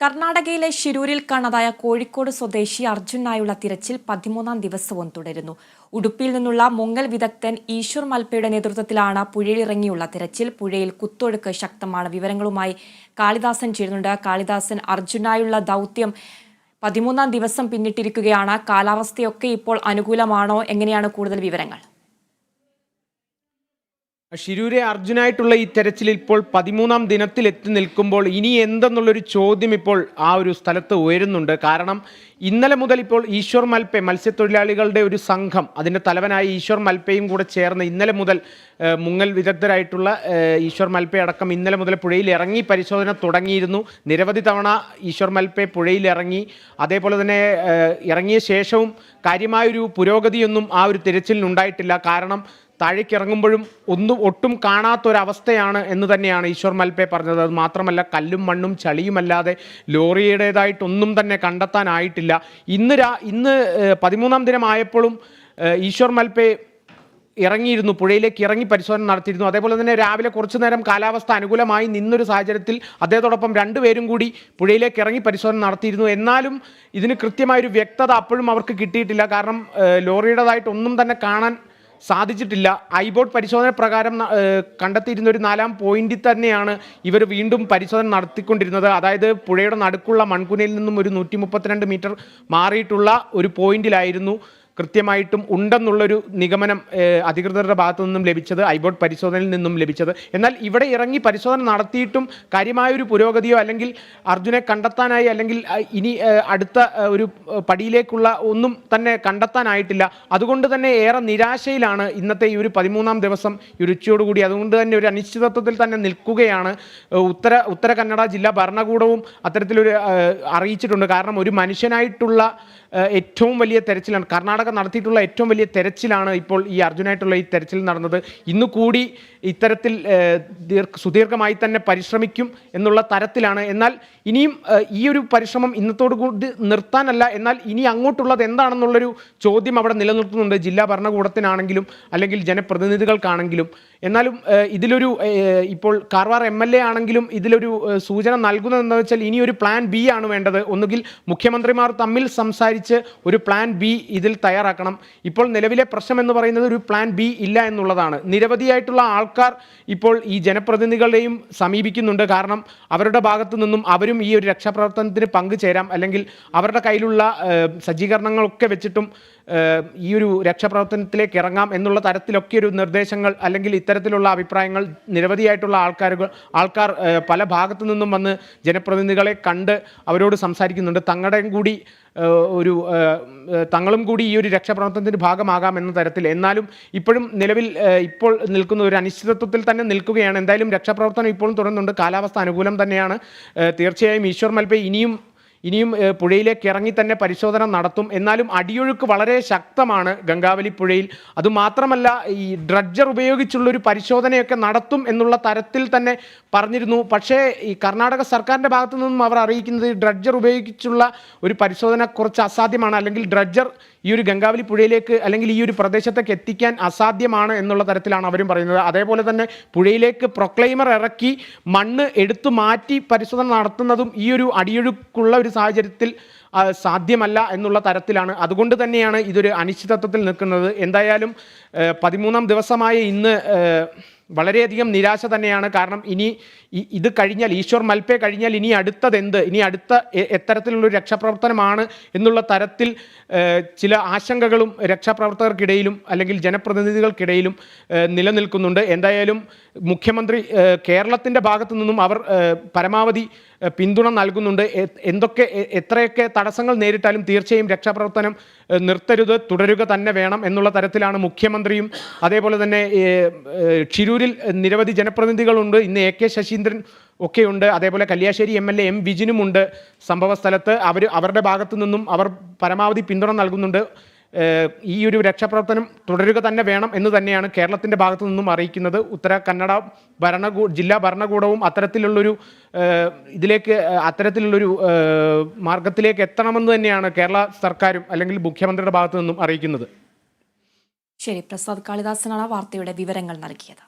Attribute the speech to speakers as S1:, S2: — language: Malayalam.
S1: കർണാടകയിലെ ശിരൂരിൽ കാണാതായ കോഴിക്കോട് സ്വദേശി അർജുനായുള്ള തിരച്ചിൽ പതിമൂന്നാം ദിവസവും തുടരുന്നു. ഉടുപ്പിയിൽ നിന്നുള്ള മുങ്ങൽ വിദഗ്ധൻ ഈശ്വർ മൽപ്പയുടെ നേതൃത്വത്തിലാണ് പുഴയിലിറങ്ങിയുള്ള തിരച്ചിൽ. പുഴയിൽ കുത്തൊഴുക്ക് ശക്തമാണ്. വിവരങ്ങളുമായി കാളിദാസൻ ചേരുന്നുണ്ട്. കാളിദാസൻ അർജുനായുള്ള ദൗത്യം പതിമൂന്നാം ദിവസം പിന്നിട്ടിരിക്കുകയാണ്. കാലാവസ്ഥയൊക്കെ ഇപ്പോൾ അനുകൂലമാണോ? എങ്ങനെയാണ് കൂടുതൽ വിവരങ്ങൾ?
S2: ഷിരൂരെ അർജുനായിട്ടുള്ള ഈ തെരച്ചിൽ ഇപ്പോൾ പതിമൂന്നാം ദിനത്തിൽ എത്തി നിൽക്കുമ്പോൾ ഇനി എന്തെന്നുള്ളൊരു ചോദ്യം ഇപ്പോൾ ആ ഒരു സ്ഥലത്ത് ഉയരുന്നുണ്ട്. കാരണം ഇന്നലെ മുതൽ ഇപ്പോൾ ഈശ്വർ മൽപ്പെ മത്സ്യത്തൊഴിലാളികളുടെ ഒരു സംഘം അതിന്റെ തലവനായ ഈശ്വർ മൽപ്പയും കൂടെ ചേർന്ന് ഇന്നലെ മുതൽ മുങ്ങൽ വിദഗ്ധരായിട്ടുള്ള ഈശ്വർ മൽപ്പെ അടക്കം ഇന്നലെ മുതൽ പുഴയിൽ ഇറങ്ങി പരിശോധന തുടങ്ങിയിരുന്നു. നിരവധി തവണ ഈശ്വർ മൽപ്പെ പുഴയിൽ ഇറങ്ങി. അതേപോലെ തന്നെ ഇറങ്ങിയ ശേഷവും കാര്യമായൊരു പുരോഗതിയൊന്നും ആ ഒരു തിരച്ചിലിനുണ്ടായിട്ടില്ല. കാരണം താഴേക്ക് ഇറങ്ങുമ്പോഴും ഒന്നും ഒട്ടും കാണാത്തൊരവസ്ഥയാണ് എന്ന് തന്നെയാണ് ഈശ്വർ മൽപ്പെ പറഞ്ഞത്. അത് മാത്രമല്ല കല്ലും മണ്ണും ചളിയുമല്ലാതെ ലോറിയുടേതായിട്ടൊന്നും തന്നെ കണ്ടെത്താനായിട്ടില്ല. ഇന്ന് രാ ഇന്ന് പതിമൂന്നാം ദിനമായപ്പോഴും ഈശ്വർ മൽപ്പെ ഇറങ്ങിയിരുന്നു പുഴയിലേക്ക് ഇറങ്ങി പരിശോധന നടത്തിയിരുന്നു. അതേപോലെ തന്നെ രാവിലെ കുറച്ചു നേരം കാലാവസ്ഥ അനുകൂലമായി നിന്നൊരു സാഹചര്യത്തിൽ അദ്ദേഹത്തോടൊപ്പം രണ്ടുപേരും കൂടി പുഴയിലേക്ക് ഇറങ്ങി പരിശോധന നടത്തിയിരുന്നു. എന്നാലും ഇതിന് കൃത്യമായൊരു വ്യക്തത അപ്പോഴും അവർക്ക് കിട്ടിയിട്ടില്ല. കാരണം ലോറിയുടേതായിട്ടൊന്നും തന്നെ കാണാൻ സാധിച്ചിട്ടില്ല. ഐബോട്ട് പരിശോധന പ്രകാരം കണ്ടെത്തിയിരുന്ന ഒരു നാലാം പോയിന്റിൽ തന്നെയാണ് ഇവർ വീണ്ടും പരിശോധന നടത്തിക്കൊണ്ടിരുന്നത്. അതായത് പുഴയുടെ നടുക്കുള്ള മൺകുനയിൽ നിന്നും ഒരു നൂറ്റി മീറ്റർ മാറിയിട്ടുള്ള ഒരു പോയിന്റിലായിരുന്നു. കൃത്യമായിട്ടും ഉണ്ടെന്നുള്ളൊരു നിഗമനം അധികൃതരുടെ ഭാഗത്തു നിന്നും ലഭിച്ചത് ഐബോട്ട് പരിശോധനയിൽ നിന്നും ലഭിച്ചത്. എന്നാൽ ഇവിടെ ഇറങ്ങി പരിശോധന നടത്തിയിട്ടും കാര്യമായൊരു പുരോഗതിയോ അല്ലെങ്കിൽ അർജുനെ കണ്ടെത്താനായി അല്ലെങ്കിൽ ഇനി അടുത്ത ഒരു പടിയിലേക്കുള്ള ഒന്നും തന്നെ കണ്ടെത്താനായിട്ടില്ല. അതുകൊണ്ട് തന്നെ ഏറെ നിരാശയിലാണ് ഇന്നത്തെ ഈ ഒരു പതിമൂന്നാം ദിവസം ഈ രുചിയോടുകൂടി. അതുകൊണ്ട് തന്നെ ഒരു അനിശ്ചിതത്വത്തിൽ തന്നെ നിൽക്കുകയാണ്. ഉത്തര ഉത്തര കന്നഡ ജില്ലാ ഭരണകൂടവും അത്തരത്തിലൊരു അറിയിച്ചിട്ടുണ്ട്. കാരണം ഒരു മനുഷ്യനായിട്ടുള്ള ഏറ്റവും വലിയ തെരച്ചിലാണ്. കർണാടക നടത്തിയിട്ടുള്ള ഏറ്റവും വലിയ തെരച്ചിലാണ് ഇപ്പോൾ ഈ അർജുനായിട്ടുള്ള ഈ തെരച്ചിൽ നടന്നത്. ഇന്ന് കൂടി ഇത്തരത്തിൽ സുദീർഘമായി തന്നെ പരിശ്രമിക്കും എന്നുള്ള തരത്തിലാണ്. എന്നാൽ ഇനിയും ഈ ഒരു പരിശ്രമം ഇന്നത്തോടു കൂടി നിർത്താനല്ല. എന്നാൽ ഇനി അങ്ങോട്ടുള്ളത് എന്താണെന്നുള്ളൊരു ചോദ്യം അവിടെ നിലനിർത്തുന്നുണ്ട്. ജില്ലാ ഭരണകൂടത്തിനാണെങ്കിലും അല്ലെങ്കിൽ ജനപ്രതിനിധികൾക്കാണെങ്കിലും. എന്നാലും ഇതിലൊരു ഇപ്പോൾ കാർവാർ എം എൽ എ ആണെങ്കിലും ഇതിലൊരു സൂചന നൽകുന്നത് എന്താണെന്ന് വെച്ചാൽ ഇനി ഒരു പ്ലാൻ ബി ആണ് വേണ്ടത്. ഒന്നുകിൽ മുഖ്യമന്ത്രിമാർ തമ്മിൽ സംസാരിച്ച് ഒരു പ്ലാൻ ബി ഇതിൽ തയ്യാറാക്കണം. ഇപ്പോൾ നിലവിലെ പ്രശ്നം എന്ന് പറയുന്നത് ഒരു പ്ലാൻ ബി ഇല്ല എന്നുള്ളതാണ്. നിരവധിയായിട്ടുള്ള ആൾക്കാർ ഇപ്പോൾ ഈ ജനപ്രതിനിധികളെയും സമീപിക്കുന്നുണ്ട്. കാരണം അവരുടെ ഭാഗത്തു നിന്നും അവരും ഈ ഒരു രക്ഷാപ്രവർത്തനത്തിന് പങ്കുചേരാം. അല്ലെങ്കിൽ അവരുടെ കയ്യിലുള്ള സജ്ജീകരണങ്ങളൊക്കെ വെച്ചിട്ടും ഈ ഒരു രക്ഷാപ്രവർത്തനത്തിലേക്ക് ഇറങ്ങാം എന്നുള്ള തരത്തിലൊക്കെ ഒരു നിർദ്ദേശങ്ങൾ അല്ലെങ്കിൽ ഇത്തരത്തിലുള്ള അഭിപ്രായങ്ങൾ നിരവധിയായിട്ടുള്ള ആൾക്കാരുകൾ ആൾക്കാർ പല ഭാഗത്തു നിന്നും വന്ന് ജനപ്രതിനിധികളെ കണ്ട് അവരോട് സംസാരിക്കുന്നുണ്ട്. തങ്ങളുടെയും കൂടി ഒരു തങ്ങളും കൂടി ഈ ഒരു രക്ഷാപ്രവർത്തനത്തിന്റെ ഭാഗമാകാം എന്ന തരത്തിൽ. എന്നാലും ഇപ്പോഴും നിലവിൽ ഇപ്പോൾ നിൽക്കുന്ന ഒരു അനിശ്ചിതത്വത്തിൽ തന്നെ നിൽക്കുകയാണ്. എന്തായാലും രക്ഷാപ്രവർത്തനം ഇപ്പോഴും തുടരുന്നുണ്ട്. കാലാവസ്ഥ അനുകൂലം തന്നെയാണ്. തീർച്ചയായും ഈശ്വർ മൽപ്പെ ഇനിയും ഇനിയും പുഴയിലേക്ക് ഇറങ്ങി തന്നെ പരിശോധന നടത്തും. എന്നാലും അടിയൊഴുക്ക് വളരെ ശക്തമാണ് ഗംഗാവലി പുഴയിൽ. അതുമാത്രമല്ല ഈ ഡ്രഡ്ജർ ഉപയോഗിച്ചുള്ളൊരു പരിശോധനയൊക്കെ നടത്തും എന്നുള്ള തരത്തിൽ തന്നെ പറഞ്ഞിരുന്നു. പക്ഷേ ഈ കർണാടക സർക്കാരിന്റെ ഭാഗത്തു നിന്നും അവർ അറിയിക്കുന്നത് ഡ്രഡ്ജർ ഉപയോഗിച്ചുള്ള ഒരു പരിശോധന കുറച്ച് അസാധ്യമാണ്. അല്ലെങ്കിൽ ഡ്രഡ്ജർ ഈ ഒരു ഗംഗാവലി പുഴയിലേക്ക് അല്ലെങ്കിൽ ഈ ഒരു പ്രദേശത്തേക്ക് എത്തിക്കാൻ അസാധ്യമാണ് എന്നുള്ള തരത്തിലാണ് അവരും പറയുന്നത്. അതേപോലെ തന്നെ പുഴയിലേക്ക് പ്രൊക്ലൈമർ ഇറക്കി മണ്ണ് എടുത്തു മാറ്റി പരിശോധന നടത്തുന്നതും ഈ ഒരു അടിയൊഴുക്കുള്ള ഒരു സാഹചര്യത്തിൽ സാധ്യമല്ല എന്നുള്ള തരത്തിലാണ്. അതുകൊണ്ട് തന്നെയാണ് ഇതൊരു അനിശ്ചിതത്വത്തിൽ നിൽക്കുന്നത്. എന്തായാലും പതിമൂന്നാം ദിവസമായ ഇന്ന് വളരെയധികം നിരാശ തന്നെയാണ്. കാരണം ഇനി ഇത് കഴിഞ്ഞാൽ ഈശ്വർ മൽപ്പെ കഴിഞ്ഞാൽ ഇനി അടുത്തത് എന്ത് ഇനി അടുത്ത എത്തരത്തിലുള്ള രക്ഷാപ്രവർത്തനമാണ് എന്നുള്ള തരത്തിൽ ചില ആശങ്കകളും രക്ഷാപ്രവർത്തകർക്കിടയിലും അല്ലെങ്കിൽ ജനപ്രതിനിധികൾക്കിടയിലും നിലനിൽക്കുന്നുണ്ട്. എന്തായാലും മുഖ്യമന്ത്രി കേരളത്തിന്റെ ഭാഗത്തു നിന്നും അവർ പരമാവധി പിന്തുണ നൽകുന്നുണ്ട്. എന്തൊക്കെ എത്രയൊക്കെ എത്രയൊക്കെ തടസ്സങ്ങൾ നേരിട്ടാലും തീർച്ചയായും രക്ഷാപ്രവർത്തനം നിർത്തരുത് തുടരുക തന്നെ വേണം എന്നുള്ള തരത്തിലാണ് മുഖ്യമന്ത്രിയും അതേപോലെ തന്നെ ഷിരൂരിൽ നിരവധി ജനപ്രതിനിധികളുണ്ട്. ഇന്ന് എ കെ ശശീന്ദ്രൻ ഒക്കെയുണ്ട്. അതേപോലെ Kalliasseri M L A M വിജിനുമുണ്ട് സംഭവ സ്ഥലത്ത് അവർ അവരുടെ ഭാഗത്തു നിന്നും അവർ പരമാവധി പിന്തുണ നൽകുന്നുണ്ട്. ഈ ഒരു രക്ഷാപ്രവർത്തനം തുടരുക തന്നെ വേണം എന്ന് തന്നെയാണ് കേരളത്തിന്റെ ഭാഗത്തു നിന്നും അറിയിക്കുന്നത്. ഉത്തര കന്നഡ ഭരണകൂ ജില്ലാ ഭരണകൂടവും അത്തരത്തിലുള്ളൊരു ഇതിലേക്ക് അത്തരത്തിലുള്ളൊരു മാർഗത്തിലേക്ക് എത്തണമെന്ന് തന്നെയാണ് കേരള സർക്കാരും അല്ലെങ്കിൽ മുഖ്യമന്ത്രിയുടെ ഭാഗത്തു നിന്നും അറിയിക്കുന്നത്.
S1: ശരി പ്രസാദ് കാളിദാസനാണ് വാർത്തയുടെ വിവരങ്ങൾ നൽകിയത്.